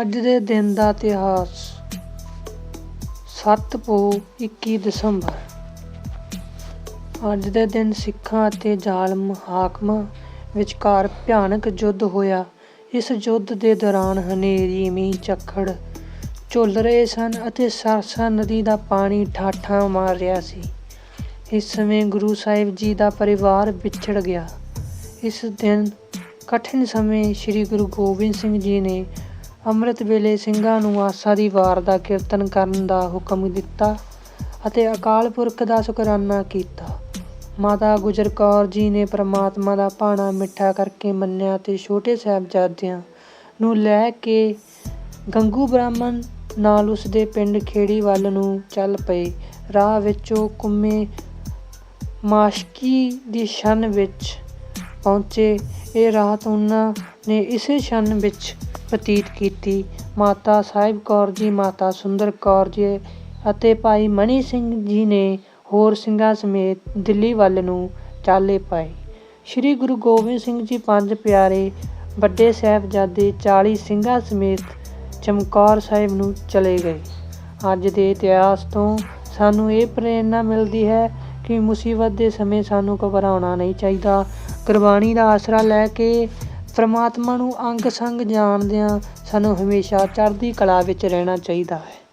ਅੱਜ ਦੇ ਦਿਨ ਦਾ ਇਤਿਹਾਸ। ਸੱਤ ਪੋ 21 ਦਸੰਬਰ। ਅੱਜ ਦੇ ਦਿਨ ਸਿੱਖਾਂ ਅਤੇ ਜ਼ਾਲਮ ਹਾਕਮਾਂ ਵਿਚਕਾਰ ਭਿਆਨਕ ਯੁੱਧ ਹੋਇਆ। ਇਸ ਯੁੱਧ ਦੇ ਦੌਰਾਨ ਹਨੇਰੀ, ਮੀਂਹ ਚੱਖੜ ਝੁੱਲ ਰਹੇ ਸਨ ਅਤੇ ਸਰਸਾ ਨਦੀ ਦਾ ਪਾਣੀ ਠਾਠਾਂ ਮਾਰ ਰਿਹਾ ਸੀ। ਇਸ ਸਮੇਂ ਗੁਰੂ ਸਾਹਿਬ ਜੀ ਦਾ ਪਰਿਵਾਰ ਵਿਛੜ ਗਿਆ। ਇਸ ਦਿਨ ਕਠਿਨ ਸਮੇਂ ਸ੍ਰੀ ਗੁਰੂ ਗੋਬਿੰਦ ਸਿੰਘ ਜੀ ਨੇ ਅੰਮ੍ਰਿਤ ਵੇਲੇ ਸਿੰਘਾਂ ਨੂੰ ਆਸਾ ਦੀ ਵਾਰ ਦਾ ਕੀਰਤਨ ਕਰਨ ਦਾ ਹੁਕਮ ਦਿੱਤਾ ਅਤੇ ਅਕਾਲ ਪੁਰਖ ਦਾ ਸ਼ੁਕਰਾਨਾ ਕੀਤਾ। ਮਾਤਾ ਗੁਜਰ ਕੌਰ ਜੀ ਨੇ ਪ੍ਰਮਾਤਮਾ ਦਾ ਭਾਣਾ ਮਿੱਠਾ ਕਰਕੇ ਮੰਨਿਆ ਤੇ ਛੋਟੇ ਸਾਹਿਬਜ਼ਾਦਿਆਂ ਨੂੰ ਲੈ ਕੇ ਗੰਗੂ ਬ੍ਰਾਹਮਣ ਨਾਲ ਉਸਦੇ ਪਿੰਡ ਖੇੜੀ ਵੱਲ ਨੂੰ ਚੱਲ ਪਏ। ਰਾਹ ਵਿੱਚ ਉਹ ਕੁੰਮੇ ਮਾਸ਼ਕੀ ਦੀ ਛਣ ਵਿੱਚ ਪਹੁੰਚੇ। ਇਹ ਰਾਤ ਉਹਨਾਂ ਨੇ ਇਸੇ ਛਨ ਵਿੱਚ ਬਤੀਤ ਕੀਤੀ। ਮਾਤਾ ਸਾਹਿਬ ਕੌਰ ਜੀ, ਮਾਤਾ ਸੁੰਦਰ ਕੌਰ ਜੀ ਅਤੇ ਭਾਈ ਮਣੀ ਸਿੰਘ ਜੀ ਨੇ ਹੋਰ ਸਿੰਘਾਂ ਸਮੇਤ ਦਿੱਲੀ ਵੱਲ ਨੂੰ ਚਾਲੇ ਪਾਏ। ਸ੍ਰੀ ਗੁਰੂ ਗੋਬਿੰਦ ਸਿੰਘ ਜੀ ਪੰਜ ਪਿਆਰੇ ਵੱਡੇ ਸਾਹਿਬਜ਼ਾਦੇ 40 ਸਿੰਘਾਂ ਸਮੇਤ ਚਮਕੌਰ ਸਾਹਿਬ ਨੂੰ ਚਲੇ ਗਏ। ਅੱਜ ਦੇ ਇਤਿਹਾਸ ਤੋਂ ਸਾਨੂੰ ਇਹ ਪ੍ਰੇਰਨਾ ਮਿਲਦੀ ਹੈ ਕਿ ਮੁਸੀਬਤ ਦੇ ਸਮੇਂ ਸਾਨੂੰ ਘਬਰਾਉਣਾ ਨਹੀਂ ਚਾਹੀਦਾ। ਗੁਰਬਾਣੀ ਦਾ ਆਸਰਾ ਲੈ ਕੇ ਪਰਮਾਤਮਾ ਨੂੰ ਅੰਗ ਸੰਗ ਜਾਣਦਿਆਂ ਸਾਨੂੰ ਹਮੇਸ਼ਾ ਚੜ੍ਹਦੀ ਕਲਾ ਵਿੱਚ ਰਹਿਣਾ ਚਾਹੀਦਾ ਹੈ।